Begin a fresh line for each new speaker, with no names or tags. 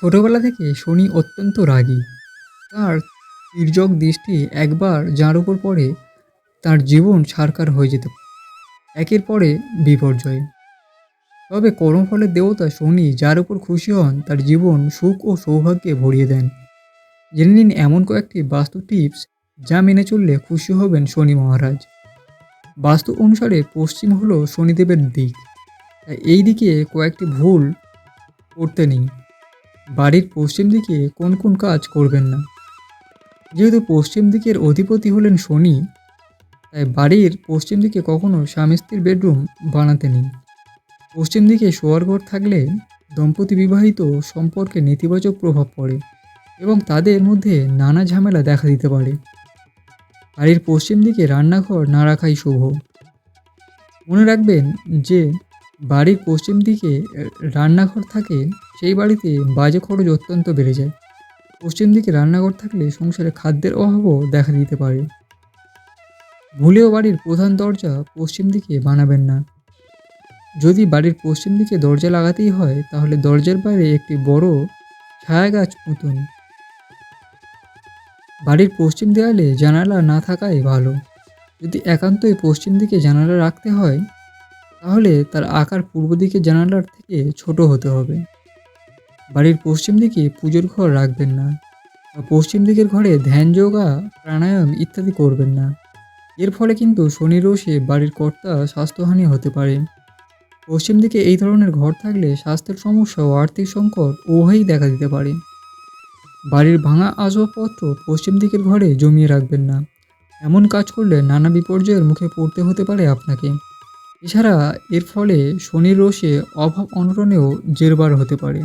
ছোটবেলা থেকে শনি অত্যন্ত রাগী। তার তির্যক দৃষ্টি একবার যার উপর পড়ে তার জীবন ছারকার হয়ে যেতে। একের পরে বিপর্যয়। তবে কর্মফলের দেবতা শনি যার উপর খুশি হন, তার জীবন সুখ ও সৌভাগ্যে ভরিয়ে দেন। জেনে নিন এমন কয়েকটি বাস্তু টিপস যা মেনে চললে খুশি হবেন শনি মহারাজ। বাস্তু অনুসারে পশ্চিম হলো শনিদেবের দিক। তাই এই দিকে কয়েকটি ভুল করতে নেই। বাড়ির পশ্চিম দিকে কোন কোন কাজ করবেন না। যেহেতু পশ্চিম দিকের অধিপতি হলেন শনি, তাই বাড়ির পশ্চিম দিকে কখনো স্বামী স্ত্রীর বেডরুম বানাতে নেই। পশ্চিম দিকে শোয়ার ঘর থাকলে দম্পতি বিবাহিত সম্পর্কে নেতিবাচক প্রভাব পড়ে এবং তাদের মধ্যে নানা ঝামেলা দেখা দিতে পারে। বাড়ির পশ্চিম দিকে রান্নাঘর না রাখাই শুভ। মনে রাখবেন যে বাড়ির পশ্চিম দিকে রান্নাঘর থাকে, সেই বাড়িতে বাজে খরচ অত্যন্ত বেড়ে যায়। পশ্চিম দিকে রান্নাঘর থাকলে সংসারে খাদ্যের অভাবও দেখা দিতে পারে। ভুলেও বাড়ির প্রধান দরজা পশ্চিম দিকে বানাবেন না। যদি বাড়ির পশ্চিম দিকে দরজা লাগাতেই হয়, তাহলে দরজার বাইরে একটি বড় ছায়া গাছ পুঁতুন। বাড়ির পশ্চিম দেয়ালে জানালা না থাকাই ভালো। যদি একান্তই পশ্চিম দিকে জানালা রাখতে হয় তাহলে তার আকার পূর্ব দিকের জানালার থেকে ছোট হতে হবে। বাড়ির পশ্চিম দিকে পুজোর ঘর রাখবেন না বা পশ্চিম দিকের ঘরে ধ্যান, যোগা, প্রাণায়াম ইত্যাদি করবেন না। এর ফলে কিন্তু শনি, রোষে বাড়ির কর্তা স্বাস্থ্যহানি হতে পারে। পশ্চিম দিকে এই ধরনের ঘর থাকলে স্বাস্থ্যের সমস্যা ও আর্থিক সংকট উভয়ই দেখা দিতে পারে। বাড়ির ভাঙা আসবাবপত্র পশ্চিম দিকের ঘরে জমিয়ে রাখবেন না। এমন কাজ করলে নানা বিপর্যয়ের মুখে পড়তে হতে পারে আপনাকে। এছাড়া এর ফলে শনির রোষে অভাব অনটনেও জেরবার হতে পারে।